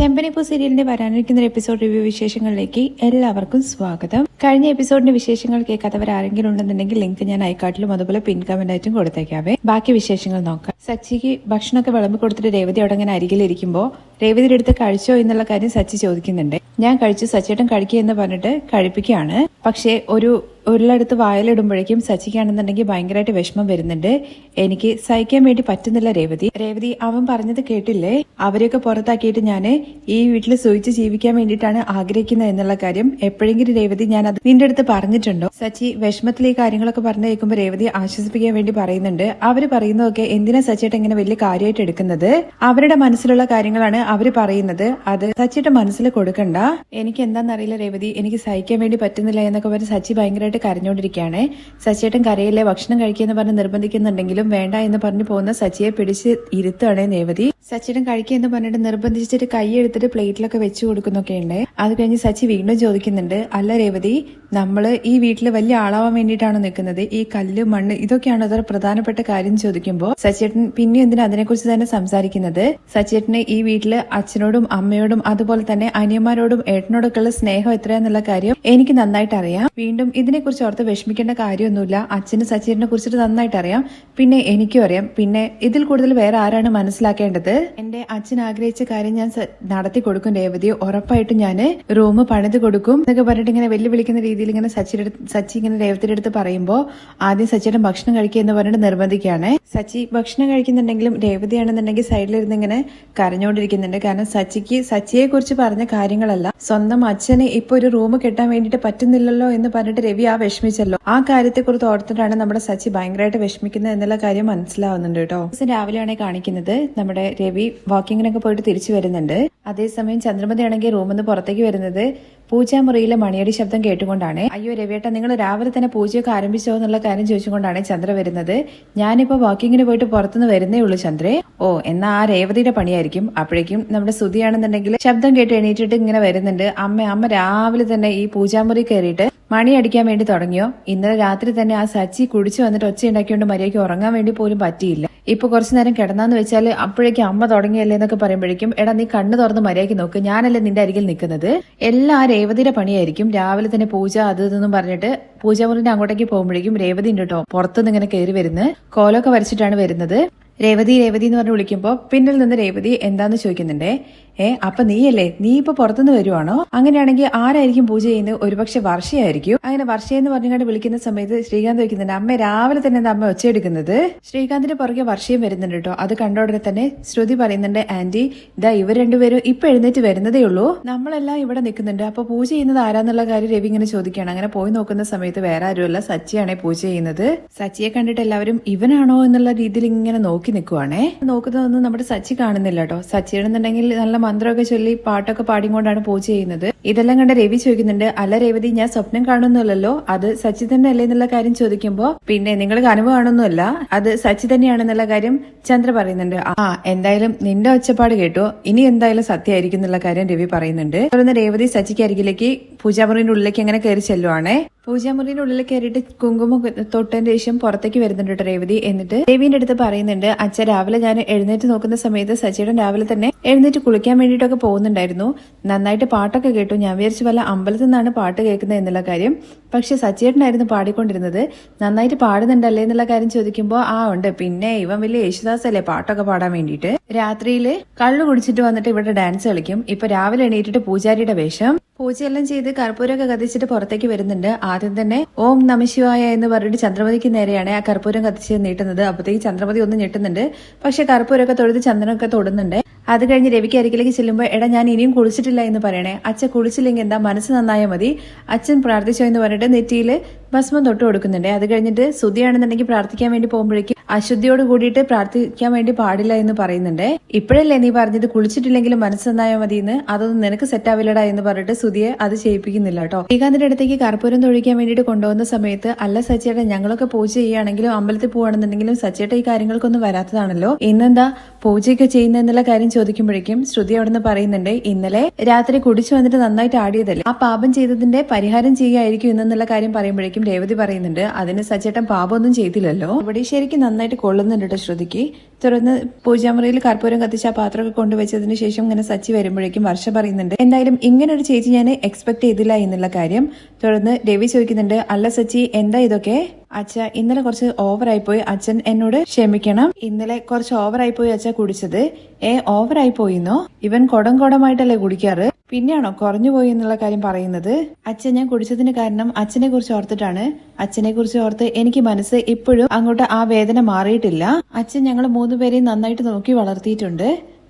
ചെമ്പനിപ്പൂ സീരിയലിന്റെ വരാനിരിക്കുന്ന episode review വിശേഷങ്ങളിലേക്ക് എല്ലാവർക്കും സ്വാഗതം. കഴിഞ്ഞ എപ്പിസോഡിന്റെ വിശേഷങ്ങൾ കേൾക്കാത്തവർ ആരെങ്കിലും ഉണ്ടെന്നുണ്ടെങ്കിൽ ലിങ്ക് ഞാൻ ഐക്കാട്ടിലും അതുപോലെ പിൻ കമന്റ് ആയിട്ടും കൊടുത്തേക്കാവേ. ബാക്കി വിശേഷങ്ങൾ നോക്കാം. സച്ചിക്ക് ഭക്ഷണമൊക്കെ വിളമ്പി കൊടുത്തിട്ട് രേവതി അവിടെ അങ്ങനെ അരികിലിരിക്കുമ്പോൾ രേവതിയുടെ അടുത്ത് കഴിച്ചോ എന്നുള്ള കാര്യം സച്ചി ചോദിക്കുന്നുണ്ട്. ഞാൻ കഴിച്ചു സച്ചിയേട്ടൻ കഴിക്കുക എന്ന് പറഞ്ഞിട്ട് കഴിപ്പിക്കുകയാണ്. പക്ഷേ ഒരു ഉരുളെടുത്ത് വായലിടുമ്പോഴേക്കും സച്ചിക്കാണെന്നുണ്ടെങ്കിൽ ഭയങ്കരമായിട്ട് വിഷമം വരുന്നുണ്ട്. എനിക്ക് സഹിക്കാൻ വേണ്ടി പറ്റുന്നില്ല രേവതി. രേവതി അവൻ പറഞ്ഞത് കേട്ടില്ലേ? അവരെയൊക്കെ പുറത്താക്കിയിട്ട് ഞാൻ ഈ വീട്ടിൽ സൂചിച്ച് ജീവിക്കാൻ വേണ്ടിയിട്ടാണ് ആഗ്രഹിക്കുന്നത് എന്നുള്ള കാര്യം എപ്പോഴെങ്കിലും രേവതി ഞാൻ അത് നിന്റെ അടുത്ത് പറഞ്ഞിട്ടുണ്ടോ? സച്ചി വിഷമത്തിൽ ഈ കാര്യങ്ങളൊക്കെ പറഞ്ഞു കേൾക്കുമ്പോൾ രേവതി ആശ്വസിപ്പിക്കാൻ വേണ്ടി പറയുന്നുണ്ട്. അവർ പറയുന്നതൊക്കെ എന്തിനാ സച്ചിട്ട് ഇങ്ങനെ വലിയ കാര്യമായിട്ട് എടുക്കുന്നത്? അവരുടെ മനസ്സിലുള്ള കാര്യങ്ങളാണ് അവർ പറയുന്നത്. അത് സച്ചിയുടെ മനസ്സിൽ കൊടുക്കണ്ട. എനിക്ക് എന്താണെന്നറിയില്ല രേവതി. എനിക്ക് സഹിക്കാൻ വേണ്ടി പറ്റുന്നില്ല എന്നൊക്കെ പറഞ്ഞ് സച്ചി ഭയങ്കരമായിട്ട് കരഞ്ഞുകൊണ്ടിരിക്കുകയാണ്. സച്ചിയേട്ടൻ കരയിലെ ഭക്ഷണം കഴിക്കുമെന്ന് പറഞ്ഞ് നിർബന്ധിക്കുന്നുണ്ടെങ്കിലും വേണ്ട എന്ന് പറഞ്ഞു പോകുന്ന സച്ചിയെ പിടിച്ച് ഇരുത്തുകയാണ് രേവതി. സച്ചിയേട്ടൻ കഴിക്കുമെന്ന് പറഞ്ഞിട്ട് നിർബന്ധിച്ചിട്ട് കൈ എടുത്തിട്ട് പ്ലേറ്റിലൊക്കെ വെച്ചു കൊടുക്കുന്നൊക്കെ ഉണ്ട് അത് കഴിഞ്ഞ് സച്ചി വീണ്ടും ചോദിക്കുന്നുണ്ട് അല്ല രേവതി നമ്മൾ ഈ വീട്ടിൽ വലിയ ആളാവാൻ വേണ്ടിയിട്ടാണ് നിൽക്കുന്നത്? ഈ കല്ല് മണ്ണ് ഇതൊക്കെയാണ് അതൊരു പ്രധാനപ്പെട്ട കാര്യം? ചോദിക്കുമ്പോൾ സച്ചേട്ടൻ പിന്നെ എന്തിനാ അതിനെക്കുറിച്ച് തന്നെ സംസാരിക്കുന്നത്? സച്ചേട്ടന് ഈ വീട്ടിൽ അച്ഛനോടും അമ്മയോടും അതുപോലെ തന്നെ അനിയന്മാരോടും ഏട്ടനോടൊക്കെ ഉള്ള സ്നേഹം എത്രയാന്നുള്ള കാര്യം എനിക്ക് നന്നായിട്ട് അറിയാം. വീണ്ടും ഇതിനെക്കുറിച്ച് ഓർത്ത് വിഷമിക്കേണ്ട കാര്യമൊന്നുമില്ല. അച്ഛന് സച്ചേട്ടനെ കുറിച്ചിട്ട് നന്നായിട്ട് അറിയാം. പിന്നെ എനിക്കും അറിയാം. പിന്നെ ഇതിൽ കൂടുതൽ വേറെ ആരാണ് മനസ്സിലാക്കേണ്ടത്? എന്റെ അച്ഛൻ ആഗ്രഹിച്ച കാര്യം ഞാൻ നടത്തി കൊടുക്കും രേവതി. ഉറപ്പായിട്ട് ഞാൻ റൂം പണിത് കൊടുക്കും എന്നൊക്കെ പറഞ്ഞിട്ട് ഇങ്ങനെ വെല്ലുവിളിക്കുന്ന രീതിയിൽ ഇങ്ങനെ അടുത്ത് സച്ചി ഇങ്ങനെ രേവതിയുടെ അടുത്ത് പറയുമ്പോൾ ആദ്യം സച്ചിയുടെ ഭക്ഷണം കഴിക്കുക എന്ന് പറഞ്ഞിട്ട് നിർബന്ധിക്കുകയാണ്. സച്ചി ഭക്ഷണം കഴിക്കുന്നുണ്ടെങ്കിലും രേവതിയാണെന്നുണ്ടെങ്കിൽ സൈഡിലിരുന്ന് ഇങ്ങനെ കരഞ്ഞുകൊണ്ടിരിക്കുന്നുണ്ട് കാരണം സച്ചിക്ക് സച്ചിയെ കുറിച്ച് പറഞ്ഞ കാര്യങ്ങളല്ല. സ്വന്തം അച്ഛന് ഇപ്പൊ ഒരു റൂം കെട്ടാൻ വേണ്ടിയിട്ട് പറ്റുന്നില്ലല്ലോ എന്ന് പറഞ്ഞിട്ട് രവി ആ വിഷമിച്ചല്ലോ. ആ കാര്യത്തെ കുറിച്ച് ഓർത്തിട്ടാണ് നമ്മുടെ സച്ചി ഭയങ്കരമായിട്ട് വിഷമിക്കുന്നത് എന്നുള്ള കാര്യം മനസ്സിലാവുന്നുണ്ട് കേട്ടോ. രാവിലെയാണ് കാണിക്കുന്നത് നമ്മുടെ രവി വാക്കിങ്ങിനൊക്കെ പോയിട്ട് തിരിച്ചു വരുന്നുണ്ട്. അതേസമയം ചന്ദ്രമതി ആണെങ്കിൽ റൂമിൽ നിന്ന് പുറത്തേക്ക് വരുന്നത് പൂജാമുറിയിലെ മണിയടി ശബ്ദം കേട്ടുകൊണ്ടാണ്. അയ്യോ രവിയേട്ട നിങ്ങൾ രാവിലെ തന്നെ പൂജയൊക്കെ ആരംഭിച്ചോ എന്നുള്ള കാര്യം ചോദിച്ചുകൊണ്ടാണ് ചന്ദ്ര വരുന്നത്. ഞാനിപ്പോ വാക്കിങ്ങിന് പോയിട്ട് പുറത്തുനിന്ന് വരുന്നേ ഉള്ളൂ ചന്ദ്രേ. ഓ എന്നാ ആ രേവതിയുടെ പണിയായിരിക്കും. അപ്പോഴേക്കും നമ്മുടെ സ്തുതിയാണെന്നുണ്ടെങ്കിൽ ശബ്ദം കേട്ട് എണീറ്റിട്ട് ഇങ്ങനെ വരുന്നുണ്ട്. അമ്മ അമ്മ രാവിലെ തന്നെ ഈ പൂജാമുറി കയറിയിട്ട് മണി അടിക്കാൻ വേണ്ടി തുടങ്ങിയോ? ഇന്നലെ രാത്രി തന്നെ ആ സച്ചി കുടിച്ചു വന്നിട്ട് ഒച്ച ഉണ്ടാക്കിയോണ്ട് മര്യാദയ്ക്ക് ഉറങ്ങാൻ വേണ്ടി പോലും പറ്റിയില്ല. ഇപ്പൊ കുറച്ചു നേരം കിടന്നാന്ന് വെച്ചാൽ അപ്പോഴേക്കും അമ്മ തുടങ്ങിയല്ലേ എന്നൊക്കെ പറയുമ്പോഴേക്കും എടാ നീ കണ്ണു തുറന്ന് മര്യാദയ്ക്ക് നോക്ക്. ഞാനല്ലേ നിന്റെ അരികിൽ നിൽക്കുന്നത്. എല്ലാ രേവതിയുടെ പണിയായിരിക്കും. രാവിലെ തന്നെ പൂജ അത് ഇതെന്നും പറഞ്ഞിട്ട് പൂജാമുറിന്റെ അങ്ങോട്ടേക്ക് പോകുമ്പോഴേക്കും രേവതി ഉണ്ട് കേട്ടോ പുറത്തുനിന്ന് ഇങ്ങനെ കയറി വരുന്നത് കോലൊക്കെ വരച്ചിട്ടാണ് വരുന്നത്. രേവതി രേവതി എന്ന് പറഞ്ഞ് വിളിക്കുമ്പോൾ പിന്നിൽ നിന്ന് രേവതി എന്താന്ന് ചോദിക്കുന്നുണ്ടേ. ഏ അപ്പൊ നീയല്ലേ? നീ ഇപ്പൊ പുറത്തുനിന്ന് വരുവാണോ? അങ്ങനെയാണെങ്കിൽ ആരായിരിക്കും പൂജ ചെയ്യുന്നത്? ഒരുപക്ഷെ വർഷയായിരിക്കും. അങ്ങനെ വർഷ എന്ന് പറഞ്ഞുകൊണ്ട് വിളിക്കുന്ന സമയത്ത് ശ്രീകാന്ത് വയ്ക്കുന്നുണ്ട് അമ്മ രാവിലെ തന്നെ അമ്മ ഒച്ചയെടുക്കുന്നത്? ശ്രീകാന്തിന്റെ പുറകെ വർഷയും വരുന്നുണ്ട് കേട്ടോ. അത് കണ്ട ഉടനെ തന്നെ ശ്രുതി പറയുന്നുണ്ട് ആന്റി ഇതാ ഇവർ രണ്ടുപേരും ഇപ്പൊ എഴുന്നേറ്റ് വരുന്നതേ ഉള്ളൂ. നമ്മളെല്ലാം ഇവിടെ നിൽക്കുന്നുണ്ട്. അപ്പൊ പൂജ ചെയ്യുന്നത് ആരാന്നുള്ള കാര്യം രവി ഇങ്ങനെ ചോദിക്കുകയാണ്. അങ്ങനെ പോയി നോക്കുന്ന സമയത്ത് വേറെ ആരുമല്ല സച്ചിയാണ് പൂജ ചെയ്യുന്നത്. സച്ചിയെ കണ്ടിട്ട് എല്ലാവരും ഇവനാണോ എന്നുള്ള രീതിയിൽ ഇങ്ങനെ നോക്കി നിൽക്കുവാണേ. നോക്കുന്നതൊന്നും നമ്മുടെ സച്ചി കാണുന്നില്ല കേട്ടോ. സച്ചി നല്ല മന്ത്രമൊക്കെ ചൊല്ലി പാട്ടൊക്കെ പാടിക്കൊണ്ടാണ് പൂജ ചെയ്യുന്നത്. ഇതെല്ലാം കണ്ട് രവി ചോദിക്കുന്നുണ്ട് അല്ല രേവതി ഞാൻ സ്വപ്നം കാണുന്നില്ലല്ലോ അത് സച്ചി തന്നെ അല്ലേ എന്നുള്ള കാര്യം ചോദിക്കുമ്പോ പിന്നെ നിങ്ങൾ കനവ് ആണൊന്നുമല്ല അത് സച്ചി തന്നെയാണെന്നുള്ള കാര്യം ചന്ദ്ര പറയുന്നുണ്ട്. ആ എന്തായാലും നിന്റെ ഒച്ചപ്പാട് കേട്ടോ. ഇനി എന്തായാലും സത്യമായിരിക്കും എന്നുള്ള കാര്യം രവി പറയുന്നുണ്ട്. തുടർന്ന് രേവതി സച്ചിക്ക് അരികിലേക്ക് പൂജാമുറിന്റെ ഉള്ളിലേക്ക് എങ്ങനെ കയറി ചെല്ലുവാണേ? പൂജാമുറിന്റെ ഉള്ളിൽ കയറിയിട്ട് കുങ്കുമം തൊട്ടതിന് ശേഷം പുറത്തേക്ക് വരുന്നുണ്ട് കേട്ടോ രേവതി. എന്നിട്ട് രേവിന്റെ അടുത്ത് പറയുന്നുണ്ട് അച്ഛൻ രാവിലെ ഞാൻ എഴുന്നേറ്റ് നോക്കുന്ന സമയത്ത് സച്ചിയുടെ രാവിലെ തന്നെ എഴുന്നേറ്റ് കുളിക്കാൻ വേണ്ടിയിട്ടൊക്കെ പോകുന്നുണ്ടായിരുന്നു. നന്നായിട്ട് പാട്ടൊക്കെ കേട്ടു. ഞാൻ വിചാരിച്ചു വല്ല അമ്പലത്തിൽ നിന്നാണ് പാട്ട് കേൾക്കുന്നത് എന്നുള്ള കാര്യം. പക്ഷെ സച്ചിയേട്ടനായിരുന്നു പാടിക്കൊണ്ടിരുന്നത്. നന്നായിട്ട് പാടുന്നുണ്ടല്ലേ എന്നുള്ള കാര്യം ചോദിക്കുമ്പോൾ ആ ഉണ്ട്. പിന്നെ ഇവൻ വലിയ യേശുദാസ് അല്ലേ പാട്ടൊക്കെ പാടാൻ വേണ്ടിയിട്ട്? രാത്രിയിൽ കള്ളു കുടിച്ചിട്ട് വന്നിട്ട് ഇവിടെ ഡാൻസ് കളിക്കും. ഇപ്പൊ രാവിലെ എണീറ്റിട്ട് പൂജാരിയുടെ വേഷം പൂജയെല്ലാം ചെയ്ത് കർപ്പൂരമൊക്കെ കത്തിച്ചിട്ട് പുറത്തേക്ക് വരുന്നുണ്ട്. ആദ്യം തന്നെ ഓം നമശിവായ എന്ന് പറഞ്ഞിട്ട് ചന്ദ്രമതിക്ക് നേരെയാണ് ആ കർപ്പൂരം കത്തിച്ച് നീട്ടുന്നത്. അപ്പോഴത്തേക്ക് ചന്ദ്രമതി ഒന്ന് ഞെട്ടുന്നുണ്ട്. പക്ഷെ കർപ്പൂരമൊക്കെ തൊഴുത് ചന്ദ്രനൊക്കെ തൊടുന്നുണ്ട്. അത് കഴിഞ്ഞ് രവിക്ക് അരികിലേക്ക് ചെല്ലുമ്പോൾ എടാ ഞാൻ ഇനിയും കുളിച്ചിട്ടില്ല എന്ന് പറയണേ. അച്ഛൻ കുളിച്ചില്ലെങ്കിൽ എന്താ? മനസ്സ് നന്നായാൽ മതി. അച്ഛൻ പ്രാർത്ഥിച്ചോ എന്ന് പറഞ്ഞിട്ട് നെറ്റിയിൽ ഭസ്മം തൊട്ട് കൊടുക്കുന്നുണ്ട്. അത് കഴിഞ്ഞിട്ട് ശുദ്ധിയാണെന്നുണ്ടെങ്കിൽ പ്രാർത്ഥിക്കാൻ വേണ്ടി പോകുമ്പോഴേക്കും അശുദ്ധിയോട് കൂടിയിട്ട് പ്രാർത്ഥിക്കാൻ വേണ്ടി പാടില്ല എന്ന് പറയുന്നുണ്ട്. ഇപ്പോഴല്ലേ നീ പറഞ്ഞത് കുളിച്ചിട്ടില്ലെങ്കിലും മനസ്സ് നന്നായാൽ മതി എന്ന് അതൊന്നും നിനക്ക് സെറ്റ് ആവില്ലടാ എന്ന് പറഞ്ഞിട്ട് സുധിയെ അത് ചെയ്യിപ്പിക്കുന്നില്ല കേട്ടോ. ശ്രീകാന്തിന്റെ അടുത്തേക്ക് കർപ്പൂരം തൊഴിക്കാൻ വേണ്ടിയിട്ട് കൊണ്ടുവന്ന സമയത്ത് അല്ല സച്ചേട്ടൻ ഞങ്ങളൊക്കെ പൂജ ചെയ്യുകയാണെങ്കിലും അമ്പലത്തിൽ പോവാണെന്നുണ്ടെങ്കിലും സച്ചേട്ട ഈ കാര്യങ്ങൾക്കൊന്നും വരാത്തതാണല്ലോ. ഇന്നെന്താ പൂജയൊക്കെ ചെയ്യുന്ന എന്നുള്ള കാര്യം കാര്യം ചോദിക്കുമ്പോഴേക്കും ശ്രുതി അവിടുന്ന് പറയുന്നുണ്ട് ഇന്നലെ രാത്രി കുടിച്ചു വന്നിട്ട് നന്നായിട്ട് ആടിയതല്ലേ? ആ പാപം ചെയ്തതിന്റെ പരിഹാരം ചെയ്യുകയായിരിക്കും ഇന്നെന്നുള്ള കാര്യം പറയുമ്പോഴേക്കും രേവതി പറയുന്നുണ്ട് അതിന് സച്ചേട്ടൻ പാപമൊന്നും ചെയ്തില്ലല്ലോ. ഇവിടെ ശരിക്കും നന്നായിട്ട് കൊള്ളുന്നുണ്ട് കേട്ടോ ശ്രുതിക്ക്. തുടർന്ന് പൂജാമുറിയിൽ കർപ്പൂരം കത്തിച്ച ആ പാത്രമൊക്കെ കൊണ്ടുവച്ചതിന് ശേഷം ഇങ്ങനെ സച്ചി വരുമ്പോഴേക്കും വർഷ പറയുന്നുണ്ട് എന്തായാലും ഇങ്ങനെ ഒരു ചേച്ചി ഞാൻ എക്സ്പെക്ട് ചെയ്തില്ല എന്നുള്ള കാര്യം. തുടർന്ന് രവി ചോദിക്കുന്നുണ്ട് അല്ല സച്ചി എന്താ ഇതൊക്കെ? അച്ഛ ഇന്നലെ കുറച്ച് ഓവറായി പോയി. അച്ഛൻ എന്നോട് ക്ഷമിക്കണം. ഇന്നലെ കുറച്ച് ഓവറായി പോയി അച്ഛ കുടിച്ചത്. ഏ ഓവറായി പോയിന്നോ? ഇവൻ കൊടം കൊടമായിട്ടല്ലേ കുടിക്കാറ്? പിന്നെയാണോ കുറഞ്ഞു പോയി എന്നുള്ള കാര്യം പറയുന്നത്? അച്ഛൻ ഞാൻ കുടിച്ചതിന് കാരണം അച്ഛനെ കുറിച്ച് ഓർത്തിട്ടാണ്. അച്ഛനെ കുറിച്ച് ഓർത്ത് എനിക്ക് മനസ്സ് ഇപ്പോഴും അങ്ങോട്ട് ആ വേദന മാറിയിട്ടില്ല. അച്ഛൻ ഞങ്ങൾ മൂന്നുപേരെയും നന്നായിട്ട് നോക്കി വളർത്തിയിട്ടുണ്ട്.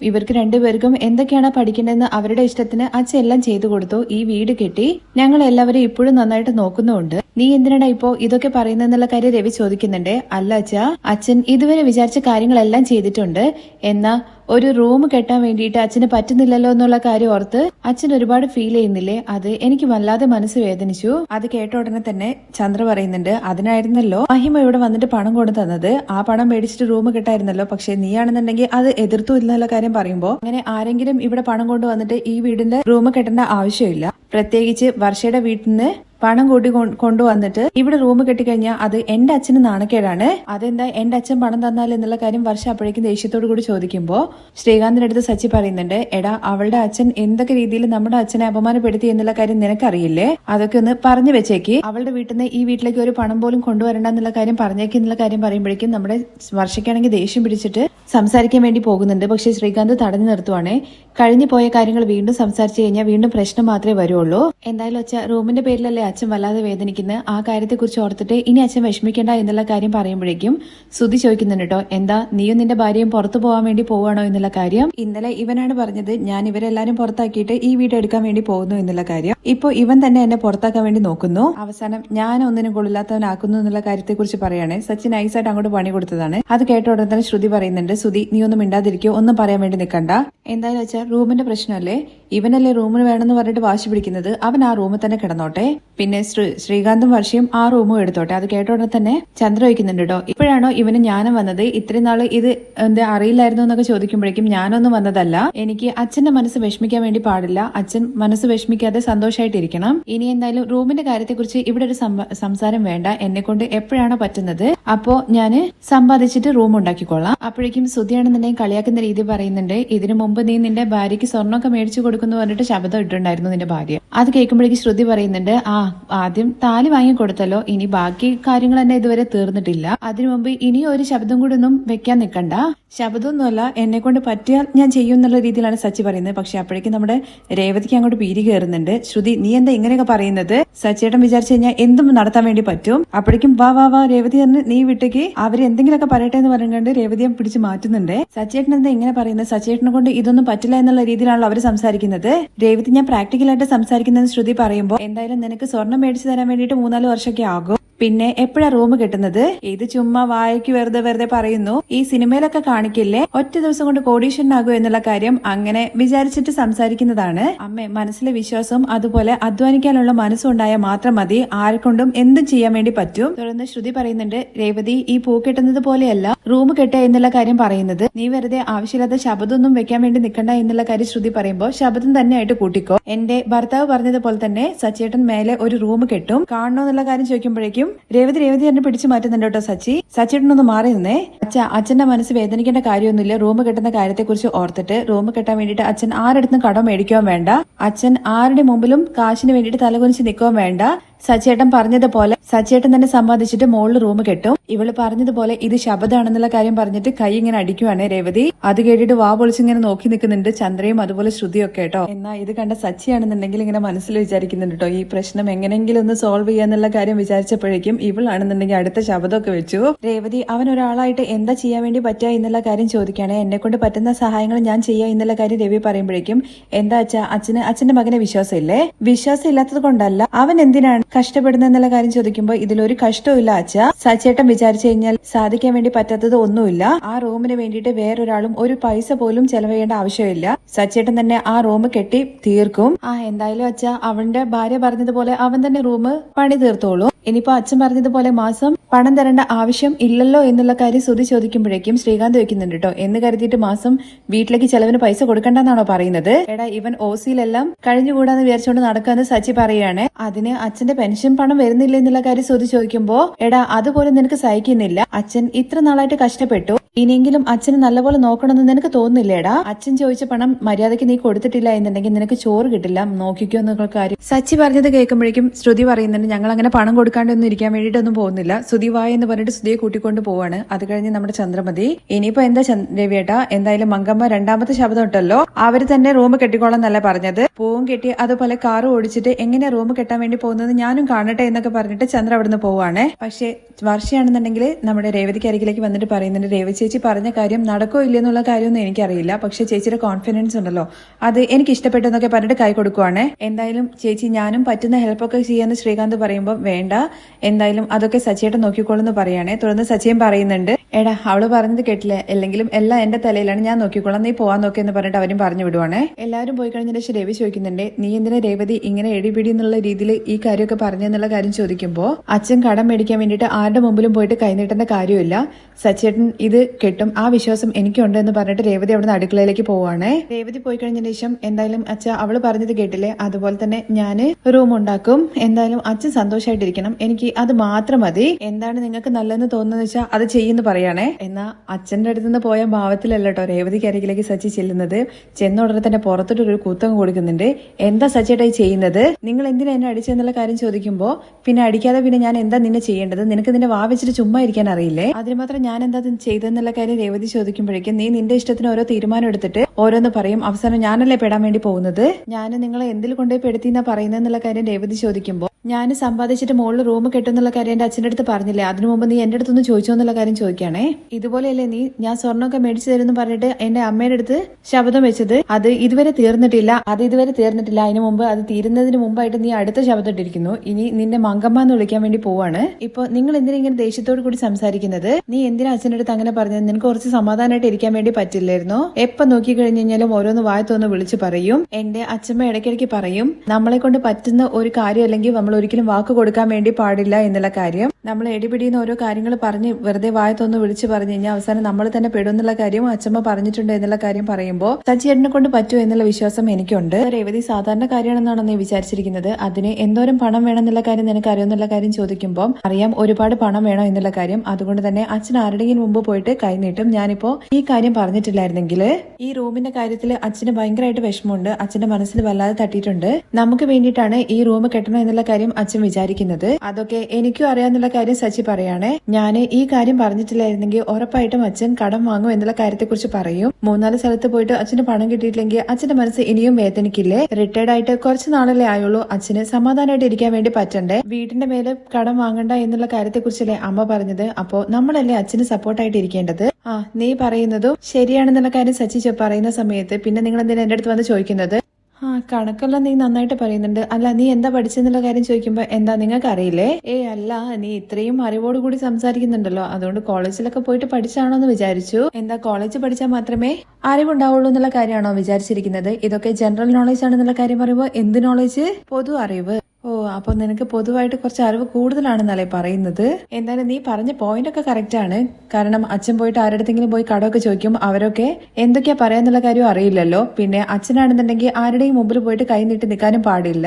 ഇവർക്ക് രണ്ടുപേർക്കും എന്തൊക്കെയാണ് പഠിക്കേണ്ടതെന്ന് അവരുടെ ഇഷ്ടത്തിന് അച്ഛൻ എല്ലാം ചെയ്തു കൊടുത്തു. ഈ വീട് കെട്ടി ഞങ്ങൾ എല്ലാവരും ഇപ്പോഴും നന്നായിട്ട് നോക്കുന്നുണ്ട് നീ എന്തിനാണ് ഇപ്പോ ഇതൊക്കെ പറയുന്നെന്നുള്ള കാര്യം രവി ചോദിക്കുന്നുണ്ട്. അല്ല അച്ഛ അച്ഛൻ ഇതുവരെ വിചാരിച്ച കാര്യങ്ങളെല്ലാം ചെയ്തിട്ടുണ്ട്. എന്നാ ഒരു റൂം കെട്ടാൻ വേണ്ടിയിട്ട് അച്ഛന് പറ്റുന്നില്ലല്ലോ എന്നുള്ള കാര്യം ഓർത്ത് അച്ഛൻ ഒരുപാട് ഫീൽ ചെയ്യുന്നില്ലേ? അത് എനിക്ക് വല്ലാതെ മനസ്സ് വേദനിച്ചു. അത് കേട്ട ഉടനെ തന്നെ ചന്ദ്ര പറയുന്നുണ്ട് അതിനായിരുന്നല്ലോ. മഹിമ ഇവിടെ വന്നിട്ട് പണം കൊണ്ടു തന്നത്. ആ പണം മേടിച്ചിട്ട് റൂം കെട്ടായിരുന്നല്ലോ. പക്ഷെ നീയാണെന്നുണ്ടെങ്കിൽ അത് എതിർത്തു എന്നുള്ള കാര്യം പറയുമ്പോൾ അങ്ങനെ ആരെങ്കിലും ഇവിടെ പണം കൊണ്ടുവന്നിട്ട് ഈ വീടിന്റെ റൂം കെട്ടേണ്ട ആവശ്യമില്ല. പ്രത്യേകിച്ച് വർഷയുടെ വീട്ടിൽ നിന്ന് പണം കൂട്ടി കൊണ്ടുവന്നിട്ട് ഇവിടെ റൂം കെട്ടിക്കഴിഞ്ഞാൽ അത് എന്റെ അച്ഛന് നാണക്കേടാണ്. അതെന്താ എന്റെ അച്ഛൻ പണം തന്നാൽ എന്നുള്ള കാര്യം വർഷ അപ്പോഴേക്കും ദേഷ്യത്തോടു കൂടി ചോദിക്കുമ്പോൾ ശ്രീകാന്തിന്റെ അടുത്ത് സച്ചി പറയുന്നുണ്ട് എടാ അവളുടെ അച്ഛൻ എന്തൊക്കെ രീതിയിൽ നമ്മുടെ അച്ഛനെ അപമാനപ്പെടുത്തി എന്നുള്ള കാര്യം നിനക്കറിയില്ലേ? അതൊക്കെ ഒന്ന് പറഞ്ഞു വെച്ചേക്ക്. അവളുടെ വീട്ടിൽ നിന്ന് ഈ വീട്ടിലേക്ക് ഒരു പണം പോലും കൊണ്ടുവരണ്ട എന്നുള്ള കാര്യം പറഞ്ഞേക്ക് എന്നുള്ള കാര്യം പറയുമ്പോഴേക്കും നമ്മുടെ വർഷയ്ക്കാണെങ്കിൽ ദേഷ്യം പിടിച്ചിട്ട് സംസാരിക്കാൻ വേണ്ടി പോകുന്നുണ്ട്. പക്ഷെ ശ്രീകാന്ത് തടഞ്ഞു നിർത്തുവാണേ. കഴിഞ്ഞു പോയ കാര്യങ്ങൾ വീണ്ടും സംസാരിച്ചു കഴിഞ്ഞാൽ വീണ്ടും പ്രശ്നം മാത്രമേ വരുള്ളൂ. എന്തായാലും അച്ഛ റൂമിന്റെ പേരിലല്ലേ അച്ഛൻ വല്ലാതെ വേദനിക്കുന്നത് ആ കാര്യത്തെക്കുറിച്ച് ഓർത്തിട്ട് ഇനി അച്ഛൻ വിഷമിക്കേണ്ട എന്നുള്ള കാര്യം പറയുമ്പോഴേക്കും സുതി ചോദിക്കുന്നുണ്ട് എന്താ നീയും നിന്റെ ഭാര്യയും പുറത്തു പോകാൻ വേണ്ടി പോവാണോ എന്നുള്ള കാര്യം? ഇന്നലെ ഇവനാണ് പറഞ്ഞത് ഞാൻ ഇവരെല്ലാരും പുറത്താക്കിയിട്ട് ഈ വീട് എടുക്കാൻ വേണ്ടി പോകുന്നു എന്നുള്ള കാര്യം. ഇപ്പൊ ഇവൻ തന്നെ എന്നെ പുറത്താക്കാൻ വേണ്ടി നോക്കുന്നു. അവസാനം ഞാൻ ഒന്നിനും കൊള്ളില്ലാത്തവനാക്കുന്നു എന്നുള്ള കാര്യത്തെ കാര്യത്തെക്കുറിച്ച് പറയാണ്. സച്ചിൻ നൈസായിട്ട് അങ്ങോട്ട് പണി കൊടുത്തതാണ്. അത് കേട്ട ഉടനെ തന്നെ ശ്രുതി പറയുന്നുണ്ട് സുതി നീ ഒന്നും മിണ്ടാതിരിക്കോ ഒന്നും പറയാൻ വേണ്ടി നിൽക്കണ്ട. എന്തായാലും വെച്ചാൽ റൂമിന്റെ പ്രശ്നമല്ലേ? ഇവനല്ലേ റൂമിന് വേണമെന്ന് പറഞ്ഞിട്ട് വാശി പിടിക്കുന്നത്. അവൻ ആ റൂമിൽ തന്നെ കിടന്നോട്ടെ. പിന്നെ ശ്രീ- ശ്രീകാന്തും വർഷയും ആ റൂമും എടുത്തോട്ടെ. അത് കേട്ട ഉടനെ തന്നെ ചന്ദ്ര വയ്ക്കുന്നുണ്ട് കേട്ടോ ഇപ്പോഴാണോ ഇവന് ജ്ഞാനം വന്നത്? ഇത്രയും നാൾ ഇത് എന്താ അറിയില്ലായിരുന്നു എന്നൊക്കെ ചോദിക്കുമ്പോഴേക്കും ഞാനൊന്നും വന്നതല്ല. എനിക്ക് അച്ഛന്റെ മനസ്സ് വിഷമിക്കാൻ വേണ്ടി പാടില്ല. അച്ഛൻ മനസ്സ് വിഷമിക്കാതെ സന്തോഷമായിട്ടിരിക്കണം ഇനി എന്തായാലും റൂമിന്റെ കാര്യത്തെക്കുറിച്ച് ഇവിടെ ഒരു സംസാരം വേണ്ട. എന്നെ കൊണ്ട് എപ്പോഴാണോ പറ്റുന്നത്? അപ്പോ ഞാൻ സമ്പാദിച്ചിട്ട് റൂം ഉണ്ടാക്കിക്കൊള്ളാം അപ്പോഴേക്കും സുധിയാണെന്നുണ്ടെങ്കിൽ കളിയാക്കുന്ന രീതി പറയുന്നുണ്ട്. ഇതിനു മുമ്പ് നീ നിന്റെ ഭാര്യയ്ക്ക് സ്വർണമൊക്കെ മേടിച്ചു കൊടുക്കുന്നു പറഞ്ഞിട്ട് ശബ്ദം ഇട്ടുണ്ടായിരുന്നു നിന്റെ ഭാര്യ. അത് കേൾക്കുമ്പോഴേക്ക് ശ്രുതി പറയുന്നുണ്ട് ആ ആദ്യം താലി വാങ്ങി കൊടുത്തല്ലോ ഇനി ബാക്കി കാര്യങ്ങൾ തന്നെ ഇതുവരെ തീർന്നിട്ടില്ല. അതിനു മുമ്പ് ഇനി ഒരു ശബ്ദം കൂടി ഒന്നും വെക്കാൻ നിൽക്കണ്ട. ശബ്ദമൊന്നുമല്ല എന്നെ കൊണ്ട് പറ്റിയാൽ ഞാൻ ചെയ്യും എന്നുള്ള രീതിയിലാണ് സച്ചി പറയുന്നത്. പക്ഷെ അപ്പോഴേക്കും നമ്മുടെ രേവതിക്ക് അങ്ങോട്ട് പീരി കയറുന്നുണ്ട്. ശ്രുതി നീ എന്താ ഇങ്ങനെയൊക്കെ പറയുന്നത്? സച്ചിയേട്ടൻ വിചാരിച്ചു കഴിഞ്ഞാൽ എന്തും നടത്താൻ വേണ്ടി പറ്റും. അപ്പോഴേക്കും വാ വാ വാ രേവതി തന്നെ നീ വിട്ടേക്ക്. അവർ എന്തെങ്കിലുമൊക്കെ പറയട്ടെ എന്ന് പറഞ്ഞുകൊണ്ട് രേവതിയെ പിടിച്ച് മാറ്റുന്നുണ്ട്. സച്ചേട്ടൻ എന്താ ഇങ്ങനെ പറയുന്നത്? സച്ചേട്ടനെ കൊണ്ട് ഇതൊന്നും പറ്റില്ല എന്നുള്ള രീതിയിലാണല്ലോ അവർ സംസാരിക്കുന്നത്. രേവതി ഞാൻ പ്രാക്ടിക്കലായിട്ട് സംസാരിക്കുന്നതെന്ന് ശ്രുതി പറയുമ്പോൾ എന്തായാലും നിനക്ക് സ്വർണം മേടിച്ചു തരാൻ വേണ്ടിയിട്ട് മൂന്നാൽ വർഷമൊക്കെ ആകും. പിന്നെ എപ്പോഴാ റൂം കിട്ടുന്നത്? ഇത് ചുമ്മാ വായിക്ക് വെറുതെ വെറുതെ പറയുന്നു. ഈ സിനിമയിലൊക്കെ കാണിക്കില്ലേ? ഒറ്റ ദിവസം കൊണ്ട് കോടീശ്വരനാകൂ എന്നുള്ള കാര്യം അങ്ങനെ വിചാരിച്ചിട്ട് സംസാരിക്കുന്നതാണ്. അമ്മേ മനസ്സിലെ വിശ്വാസവും അതുപോലെ അധ്വാനിക്കാനുള്ള മനസ്സും ഉണ്ടായാൽ മാത്രം മതി. ആരെക്കൊണ്ടും എന്തും ചെയ്യാൻ വേണ്ടി പറ്റും. തുടർന്ന് ശ്രുതി പറയുന്നുണ്ട് രേവതി ഈ പൂ കെട്ടുന്നത് പോലെയല്ല റൂം കെട്ടുക എന്നുള്ള കാര്യം പറയുന്നത്. നീ വെറുതെ ആവശ്യമില്ലാത്ത ശബ്ദമൊന്നും വെക്കാൻ വേണ്ടി നിൽക്കണ്ട എന്നുള്ള കാര്യം ശ്രുതി പറയുമ്പോൾ ശബ്ദം തന്നെയായിട്ട് കൂട്ടിക്കോ. എന്റെ ഭർത്താവ് പറഞ്ഞതുപോലെ തന്നെ സച്ചേട്ടൻ മേലെ ഒരു റൂം കെട്ടും. കാണണോ എന്നുള്ള കാര്യം ചോദിക്കുമ്പോഴേക്കും രേവതി രേവതി എന്നെ പിടിച്ചു മാറ്റുന്നുണ്ട് കേട്ടോ സച്ചി. സച്ചിട്ടൊന്നും മാറി നിന്നേ. അച്ഛ അച്ഛന്റെ മനസ്സ് വേദനിക്കേണ്ട കാര്യമൊന്നുമില്ല. റൂം കെട്ടുന്ന കാര്യത്തെക്കുറിച്ച് ഓർത്തിട്ട് റൂം കെട്ടാൻ വേണ്ടിയിട്ട് അച്ഛൻ ആരുടെ കടം മേടിക്കുകയും വേണ്ട. അച്ഛൻ ആരുടെ മുമ്പിലും കാശിന് വേണ്ടിട്ട് തലകുനിച്ച് നിൽക്കുകയും വേണ്ട. സച്ചേട്ടൻ പറഞ്ഞതുപോലെ സച്ചേട്ടൻ തന്നെ സമ്പാദിച്ചിട്ട് മോളിൽ റൂം കെട്ടും. ഇവൾ പറഞ്ഞതുപോലെ ഇത് ശബ്ദമാണെന്നുള്ള കാര്യം പറഞ്ഞിട്ട് കൈ ഇങ്ങനെ അടിക്കുവാണ് രേവതി. അത് കേട്ടിട്ട് വാ പൊളിച്ചിങ്ങനെ നോക്കി നിൽക്കുന്നുണ്ട് ചന്ദ്രയും അതുപോലെ ശ്രുതിയൊക്കെ കേട്ടോ. എന്നാ ഇത് കണ്ട സച്ചിയാണെന്നുണ്ടെങ്കിൽ ഇങ്ങനെ മനസ്സിൽ വിചാരിക്കുന്നുണ്ട് കേട്ടോ. ഈ പ്രശ്നം എങ്ങനെങ്കിലും ഒന്ന് സോൾവ് ചെയ്യാന്നുള്ള കാര്യം വിചാരിച്ചപ്പോഴേക്കും ഇവളാണെന്നുണ്ടെങ്കിൽ അടുത്ത ശബ്ദമൊക്കെ വെച്ചു. രേവതി അവൻ ഒരാളായിട്ട് എന്താ ചെയ്യാൻ വേണ്ടി പറ്റുക എന്നുള്ള കാര്യം ചോദിക്കുകയാണ്. എന്നെ കൊണ്ട് പറ്റുന്ന സഹായങ്ങൾ ഞാൻ ചെയ്യുക എന്നുള്ള കാര്യം രവി പറയുമ്പോഴേക്കും എന്താ അച്ഛാ അച്ഛന് അച്ഛന്റെ മകനെ വിശ്വാസമില്ലേ? വിശ്വാസം ഇല്ലാത്തത് കൊണ്ടല്ല. അവൻ എന്തിനാണ് കഷ്ടപ്പെടുന്നത് എന്നുള്ള കാര്യം ചോദിക്കുമ്പോൾ ഇതിലൊരു കഷ്ടവും ഇല്ല അച്ഛ. സച്ചേട്ടൻ വിചാരിച്ചു കഴിഞ്ഞാൽ സാധിക്കാൻ വേണ്ടി പറ്റാത്തത് ഒന്നുമില്ല. ആ റൂമിന് വേണ്ടിയിട്ട് വേറൊരാളും ഒരു പൈസ പോലും ചെലവെയ്യേണ്ട ആവശ്യമില്ല. സച്ചേട്ടൻ തന്നെ ആ റൂം കെട്ടി തീർക്കും. ആ എന്തായാലും അച്ഛ അവന്റെ ഭാര്യ പറഞ്ഞതുപോലെ അവൻ തന്നെ റൂം പണി തീർത്തോളൂ. ഇനിയിപ്പോ അച്ഛൻ പറഞ്ഞതുപോലെ മാസം പണം തരേണ്ട ആവശ്യം ഇല്ലല്ലോ എന്നുള്ള കാര്യം ശ്രുതി ചോദിക്കുമ്പോഴേക്കും ശ്രീകാന്ത് വെക്കുന്നുണ്ട് കേട്ടോ എന്ന് കരുതിയിട്ട് മാസം വീട്ടിലേക്ക് ചെലവിന് പൈസ കൊടുക്കണ്ടെന്നാണോ പറയുന്നത്? എടാ ഇവൻ ഓസിയിലെല്ലാം കഴിഞ്ഞുകൂടാന്ന് വിചാരിച്ചുകൊണ്ട് നടക്കാന്ന് സച്ചി പറയാണ്. അതിന് അച്ഛന്റെ പെൻഷൻ പണം വരുന്നില്ല എന്നുള്ള കാര്യം ശ്രുതി ചോദിക്കുമ്പോ എടാ അതുപോലെ നിനക്ക് സഹിക്കുന്നില്ല. അച്ഛൻ ഇത്ര നാളായിട്ട് കഷ്ടപ്പെട്ടു. ഇനിയെങ്കിലും അച്ഛന് നല്ലപോലെ നോക്കണമെന്ന് നിനക്ക് തോന്നുന്നില്ലേടാ? അച്ഛൻ ചോദിച്ച പണം മര്യാദയ്ക്ക് നീ കൊടുത്തിട്ടില്ല എന്നുണ്ടെങ്കിൽ നിനക്ക് ചോറ് കിട്ടില്ല. നോക്കിക്കോ എന്നുള്ള കാര്യം. സച്ചി പറഞ്ഞത് കേൾക്കുമ്പോഴേക്കും ശ്രുതി പറയുന്നുണ്ട് ഞങ്ങൾ അങ്ങനെ പണം കൊടുക്കാണ്ടൊന്നും ഇരിക്കാൻ വേണ്ടിയിട്ടൊന്നും പോകുന്നില്ല. ശ്രുതി വായ എന്ന് പറഞ്ഞിട്ട് ശ്രുതിയെ കൂട്ടിക്കൊണ്ട് പോവാണ്. അത് കഴിഞ്ഞ് നമ്മുടെ ചന്ദ്രമതി. ഇനിയിപ്പോ എന്താ രവിയേട്ടാ? എന്തായാലും മങ്കമ്മ രണ്ടാമത്തെ ശബ്ദം ഉണ്ടല്ലോ. അവർ തന്നെ റൂം കെട്ടിക്കോളാം എന്നല്ല പറഞ്ഞത്. പൂവും കെട്ടി അതുപോലെ കാറ് ഓടിച്ചിട്ട് എങ്ങനെ റൂം കെട്ടാൻ വേണ്ടി പോകുന്നത് ഞാനും കാണട്ടെ എന്നൊക്കെ പറഞ്ഞിട്ട് ചന്ദ്ര അവിടുന്ന് പോവാണ്. പക്ഷേ വർഷയാണെന്നുണ്ടെങ്കിൽ നമ്മുടെ രേവതിക്ക് അരികിലേക്ക് വന്നിട്ട് പറയുന്നുണ്ട് രേവതി ചേച്ചി പറഞ്ഞ കാര്യം നടക്കോ ഇല്ലെന്നുള്ള കാര്യമൊന്നും എനിക്കറിയില്ല. പക്ഷെ ചേച്ചിയുടെ കോൺഫിഡൻസ് ഉണ്ടല്ലോ. അത് എനിക്ക് ഇഷ്ടപ്പെട്ടെന്നൊക്കെ പറഞ്ഞിട്ട് കൈ കൊടുക്കുവാണേ. എന്തായാലും ചേച്ചി ഞാനും പറ്റുന്ന ഹെൽപ്പൊക്കെ ചെയ്യാന്ന് ശ്രീകാന്ത് പറയുമ്പോൾ വേണ്ട. എന്തായാലും അതൊക്കെ സച്ചിയേട്ടൻ നോക്കിക്കോളെന്ന് പറയുകയാണെ തുടർന്ന് സച്ചിയും പറയുന്നുണ്ട് എടാ അവൾ പറഞ്ഞത് കേട്ടില്ല? അല്ലെങ്കിലും എല്ലാം എന്റെ തലയിലാണ്. ഞാൻ നോക്കിക്കോളാം. നീ പോവാൻ നോക്കി എന്ന് പറഞ്ഞിട്ട് അവരും പറഞ്ഞു വിടുവാണേ. എല്ലാവരും പോയി കഴിഞ്ഞതിന് ശേഷം രവി ചോദിക്കുന്നുണ്ട് നീ എന്തിനാ രേവതി ഇങ്ങനെ എടിപിടി എന്നുള്ള രീതിയിൽ ഈ കാര്യമൊക്കെ പറഞ്ഞെന്നുള്ള കാര്യം ചോദിക്കുമ്പോൾ അച്ഛൻ കടം മേടിക്കാൻ വേണ്ടിയിട്ട് ആരുടെ മുമ്പിലും പോയിട്ട് കൈനീട്ടേണ്ട കാര്യമില്ല. സച്ചേട്ടൻ ഇത് കിട്ടും. ആ വിശ്വാസം എനിക്കുണ്ട് എന്ന് പറഞ്ഞിട്ട് രേവതി അവിടുന്ന് അടുക്കളയിലേക്ക് പോവാണ്. രേവതി പോയി കഴിഞ്ഞതിന് ശേഷം എന്തായാലും അച്ഛ അവൾ പറഞ്ഞത് കേട്ടില്ലേ? അതുപോലെ തന്നെ ഞാൻ റൂം ഉണ്ടാക്കും. എന്തായാലും അച്ഛൻ സന്തോഷമായിട്ടിരിക്കണം എനിക്ക് അത് മാത്രം മതി. എന്താണ് നിങ്ങൾക്ക് നല്ലതെന്ന് തോന്നുന്നത് വെച്ചാൽ അത് ചെയ്യുന്നു പറയാണേ എന്നാ അച്ഛന്റെ അടുത്ത് നിന്ന് പോയ ഭാവത്തിലല്ല കേട്ടോ രേവതിക്ക് അരികിലേക്ക് സച്ചി ചെല്ലുന്നത്. ചെന്ന ഉടനെ തന്നെ പുറത്തോട്ട് ഒരു കൂത്തം കൊടുക്കുന്നുണ്ട്. എന്താ സച്ചിയേട്ടായി ചെയ്യുന്നത്? നിങ്ങൾ എന്തിനാ എന്നെ അടിച്ചെന്നുള്ള കാര്യം ചോദിക്കുമ്പോൾ പിന്നെ അടിക്കാതെ പിന്നെ ഞാൻ എന്താ നിന്നെ ചെയ്യേണ്ടത്? നിനക്ക് നിന്റെ വാ വെച്ചിട്ട് ചുമ്മാ ഇരിക്കാൻ അറിയില്ലേ? അതിന് മാത്രം ഞാൻ എന്താ ചെയ്തെന്നുള്ള കാര്യം രേവതി ചോദിക്കുമ്പോഴേക്കും നീ നിന്റെ ഇഷ്ടത്തിന് ഓരോ തീരുമാനം എടുത്തിട്ട് ഓരോന്ന് പറയും. അവസാനം ഞാനല്ലേ പെടാൻ വേണ്ടി പോകുന്നത്? ഞാൻ നിങ്ങളെ എന്തിൽ കൊണ്ടുപോയി പെടുത്തിന്നാ പറയുന്നതെന്നുള്ള കാര്യം രേവതി ചോദിക്കുമ്പോൾ ഞാൻ സമ്പാദിച്ചിട്ട് മുകളിൽ റൂം കെട്ടുന്നുള്ള കാര്യം എന്റെ അച്ഛന്റെ അടുത്ത് പറഞ്ഞില്ലേ? അതിനു മുമ്പ് നീ എന്റെ അടുത്തൊന്ന് ചോദിച്ചോ എന്നുള്ള കാര്യം ചോദിക്കുകയാണേ ഇതുപോലെയല്ലേ നീ ഞാൻ സ്വർണമൊക്കെ മേടിച്ചു തരുമെന്ന് പറഞ്ഞിട്ട് എന്റെ അമ്മയുടെ അടുത്ത് ശബ്ദം വെച്ചത്? അത് ഇതുവരെ തീർന്നിട്ടില്ല. അത് ഇതുവരെ തീർന്നിട്ടില്ല. അതിനു മുമ്പ് അത് തീരുന്നതിന് മുമ്പായിട്ട് നീ അടുത്ത ശബ്ദം ഇട്ടിരിക്കുന്നു. ഇനി നിന്നെ മങ്കമ്മ എന്ന് വിളിക്കാൻ വേണ്ടി പോവാണ്. ഇപ്പൊ നിങ്ങൾ എന്തിനാ ഇങ്ങനെ ദേഷ്യത്തോട് കൂടി സംസാരിക്കുന്നത്? നീ എന്തിനാ അച്ഛന്റെ അടുത്ത് അങ്ങനെ പറഞ്ഞത്? നിനക്ക് കുറച്ച് സമാധാനമായിട്ട് ഇരിക്കാൻ വേണ്ടി പറ്റില്ലായിരുന്നു? എപ്പൊ നോക്കി കഴിഞ്ഞു കഴിഞ്ഞാലും ഓരോന്ന് വായത്തൊന്ന് വിളിച്ചു പറയും. എന്റെ അച്ഛമ്മ ഇടയ്ക്കിടയ്ക്ക് പറയും നമ്മളെ കൊണ്ട് പറ്റുന്ന ഒരു കാര്യം അല്ലെങ്കിൽ നമ്മൾ ഒരിക്കലും വാക്ക് കൊടുക്കാൻ വേണ്ടി പാടില്ല എന്നുള്ള കാര്യം. നമ്മൾ എടിപിടിയുന്ന ഓരോ കാര്യങ്ങൾ പറഞ്ഞ് വെറുതെ വായത്തൊന്ന് വിളിച്ച് പറഞ്ഞു കഴിഞ്ഞാൽ അവസാനം നമ്മൾ തന്നെ പെടും എന്നുള്ള കാര്യം അച്ഛമ്മ പറഞ്ഞിട്ടുണ്ട് എന്നുള്ള കാര്യം പറയുമ്പോൾ സച്ചിയേട്ടനെ കൊണ്ട് പറ്റുമോ എന്നുള്ള വിശ്വാസം എനിക്കുണ്ട്. രേവതി സാധാരണ കാര്യമാണെന്നാണ് നീ വിചാരിച്ചിരിക്കുന്നത്. അതിന് എന്തോരം പണം വേണം എന്നുള്ള കാര്യം നിനക്ക് എന്നുള്ള കാര്യം ചോദിക്കുമ്പോൾ അറിയാം ഒരുപാട് പണം വേണം എന്നുള്ള കാര്യം. അതുകൊണ്ട് തന്നെ അച്ഛൻ ആരുടെയും മുമ്പ് പോയിട്ട് കൈനീട്ടും ഞാനിപ്പോ ഈ കാര്യം പറഞ്ഞിട്ടില്ലായിരുന്നെങ്കിൽ ഈ റൂമിന്റെ കാര്യത്തിൽ അച്ഛന് ഭയങ്കരമായിട്ട് വിഷമമുണ്ട്. അച്ഛന്റെ മനസ്സിൽ വല്ലാതെ തട്ടിയിട്ടുണ്ട്. നമുക്ക് വേണ്ടിയിട്ടാണ് ഈ റൂം കെട്ടണം എന്നുള്ള കാര്യം അച്ഛൻ വിചാരിക്കുന്നത്. അതൊക്കെ എനിക്കും അറിയാന്നുള്ള കാര്യം സച്ചി പറയാണേ. ഞാൻ ഈ കാര്യം പറഞ്ഞിട്ടില്ലായിരുന്നെങ്കിൽ ഉറപ്പായിട്ടും അച്ഛൻ കടം വാങ്ങും എന്നുള്ള കാര്യത്തെക്കുറിച്ച് പറയും. മൂന്നാൽ സ്ഥലത്ത് പോയിട്ട് അച്ഛന് പണം കിട്ടിയിട്ടില്ലെങ്കിൽ അച്ഛന്റെ മനസ്സ് ഇനിയും വേദനിക്കില്ലേ? റിട്ടയർഡ് ആയിട്ട് കുറച്ച് നാളല്ലേ ആയുള്ളൂ. അച്ഛന് സമാധാനമായിട്ട് ഇരിക്കാൻ വേണ്ടി പറ്റണ്ടേ? വീടിന്റെ മേലെ കടം വാങ്ങണ്ട എന്നുള്ള കാര്യത്തെക്കുറിച്ചല്ലേ അമ്മ പറഞ്ഞത്. അപ്പോ നമ്മളല്ലേ അച്ഛന് സപ്പോർട്ടായിട്ട് ഇരിക്കേണ്ടത്? ആ നീ പറയുന്നതും ശരിയാണെന്നുള്ള കാര്യം സച്ചി പറയുന്ന സമയത്ത് പിന്നെ നിങ്ങൾ എന്തിനാ എന്റെ അടുത്ത് വന്ന് ചോദിക്കുന്നത്? ആ കണക്കെല്ലാം നീ നന്നായിട്ട് പറയുന്നുണ്ട്. അല്ല നീ എന്താ പഠിച്ചെന്നുള്ള കാര്യം ചോദിക്കുമ്പോ എന്താ നിങ്ങൾക്ക് അറിയില്ലേ ഏ അല്ല നീ ഇത്രയും അറിവോട് കൂടി സംസാരിക്കുന്നുണ്ടല്ലോ. അതുകൊണ്ട് കോളേജിലൊക്കെ പോയിട്ട് പഠിച്ചാണോ എന്ന് വിചാരിച്ചു. എന്താ കോളേജ് പഠിച്ചാൽ മാത്രമേ അറിവുണ്ടാവുള്ളൂ എന്നുള്ള കാര്യമാണോ വിചാരിച്ചിരിക്കുന്നത്? ഇതൊക്കെ ജനറൽ നോളേജ് ആണെന്നുള്ള കാര്യം പറയുമ്പോൾ എന്ത് നോളേജ് പൊതു അറിവ്. ഓ അപ്പൊ നിനക്ക് പൊതുവായിട്ട് കുറച്ച് അറിവ് കൂടുതലാണെന്നല്ലേ പറയുന്നത്? എന്തായാലും നീ പറഞ്ഞ പോയിന്റ് ഒക്കെ കറക്റ്റ് ആണ്. കാരണം അച്ഛൻ പോയിട്ട് ആരുടെങ്കിലും പോയി കടമൊക്കെ ചോദിക്കും അവരൊക്കെ എന്തൊക്കെയാ പറയാന്നുള്ള കാര്യം അറിയില്ലല്ലോ. പിന്നെ അച്ഛനാണെന്നുണ്ടെങ്കിൽ ആരുടെയും മുമ്പിൽ പോയിട്ട് കൈ നീട്ടി നിൽക്കാനും പാടില്ല.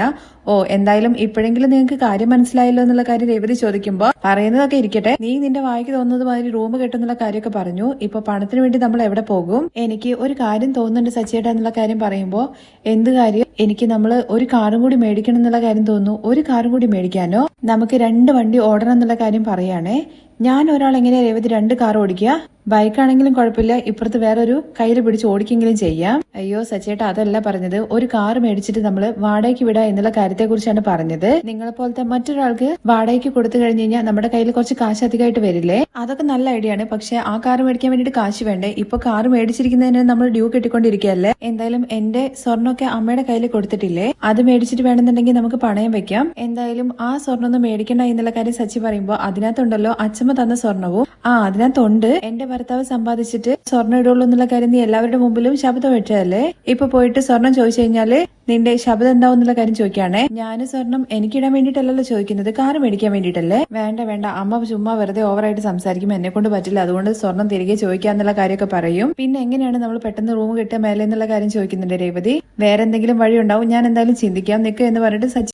ഓ എന്തായാലും ഇപ്പോഴെങ്കിലും നിങ്ങൾക്ക് കാര്യം മനസ്സിലായല്ലോ എന്നുള്ള കാര്യം രേവതി ചോദിക്കുമ്പോൾ പറയുന്നതൊക്കെ ഇരിക്കട്ടെ. നീ നിന്റെ വായിക്ക് തോന്നുന്നത് മാതിരി റൂം കെട്ടുന്നുള്ള കാര്യമൊക്കെ പറഞ്ഞു. ഇപ്പൊ പണത്തിന് വേണ്ടി നമ്മൾ എവിടെ പോകും? എനിക്ക് ഒരു കാര്യം തോന്നുന്നുണ്ട് സച്ചേട്ടാ എന്നുള്ള കാര്യം പറയുമ്പോൾ എന്ത് കാര്യം? എനിക്ക് നമ്മൾ ഒരു കാറും കൂടി മേടിക്കണം എന്നുള്ള കാര്യം തോന്നുന്നു. ഒരു കാറും കൂടി മേടിക്കാനോ? നമുക്ക് രണ്ട് വണ്ടി ഓടണം എന്നുള്ള കാര്യം പറയാണേ ഞാൻ ഒരാൾ എങ്ങനെ രേവതി രണ്ട് കാർ ഓടിക്കുക? ബൈക്കാണെങ്കിലും കുഴപ്പമില്ല. ഇപ്പുറത്ത് വേറൊരു കയ്യിൽ പിടിച്ച് ഓടിക്കെങ്കിലും ചെയ്യാം. അയ്യോ സച്ചേട്ട അതല്ല പറഞ്ഞത്. ഒരു കാർ മേടിച്ചിട്ട് നമ്മൾ വാടകയ്ക്ക് വിടാ എന്നുള്ള കാര്യത്തെക്കുറിച്ചാണ് പറഞ്ഞത്. നിങ്ങളെ പോലത്തെ മറ്റൊരാൾക്ക് വാടകയ്ക്ക് കൊടുത്തു കഴിഞ്ഞു കഴിഞ്ഞാൽ നമ്മുടെ കയ്യിൽ കുറച്ച് കാശ് അധികമായിട്ട് വരില്ലേ? അതൊക്കെ നല്ല ഐഡിയ ആണ്. പക്ഷെ ആ കാർ മേടിക്കാൻ വേണ്ടിയിട്ട് കാശ് വേണ്ടേ? ഇപ്പൊ കാർ മേടിച്ചിരിക്കുന്നതിന് നമ്മൾ ഡ്യൂ കെട്ടിക്കൊണ്ടിരിക്കുകയല്ലേ? എന്തായാലും എന്റെ സ്വർണമൊക്കെ അമ്മയുടെ കയ്യിൽ കൊടുത്തിട്ടില്ലേ? അത് മേടിച്ചിട്ട് വേണമെന്നുണ്ടെങ്കിൽ നമുക്ക് പണയം വെക്കാം. എന്തായാലും ആ സ്വർണം ഒന്നും മേടിക്കണ്ട എന്നുള്ള കാര്യം സച്ചി പറയുമ്പോൾ അതിനകത്തുണ്ടല്ലോ അച്ഛൻ നരസിംഹ തന്ന സ്വർണവും. ആ അതിനകത്തുണ്ട്. എന്റെ ഭർത്താവ് സമ്പാദിച്ചിട്ട് സ്വർണം ഇടുള്ളൂ എന്നുള്ള കാര്യം നീ എല്ലാവരുടെ മുമ്പിലും ശബ്ദം വെച്ചതല്ലേ? ഇപ്പൊ പോയിട്ട് സ്വർണം ചോദിച്ചു കഴിഞ്ഞാൽ നിന്റെ ശബ്ദം എന്താവും എന്നുള്ള കാര്യം ചോദിക്കുകയാണേ. ഞാൻ സ്വർണം എനിക്കിടാൻ വേണ്ടിട്ടല്ലല്ലോ ചോദിക്കുന്നത്. കാറ് മേടിക്കാൻ വേണ്ടിട്ടല്ലേ വേണ്ട വേണ്ട. അമ്മ ചുമ്മാ വെറുതെ ഓവറായിട്ട് സംസാരിക്കുമ്പോൾ എന്നെ കൊണ്ട് പറ്റില്ല. അതുകൊണ്ട് സ്വർണം തിരികെ ചോദിക്കാന്നുള്ള കാര്യമൊക്കെ പറയും. പിന്നെ എങ്ങനെയാണ് നമ്മൾ പെട്ടെന്ന് റൂം കിട്ടിയ മേലെ എന്നുള്ള കാര്യം ചോദിക്കുന്നുണ്ട് രേവതി. വേറെ എന്തെങ്കിലും വഴി ഉണ്ടാവും? ഞാൻ എന്തായാലും ചിന്തിക്കാം. നിൽക്കുക എന്ന് പറഞ്ഞിട്ട് സച്ചി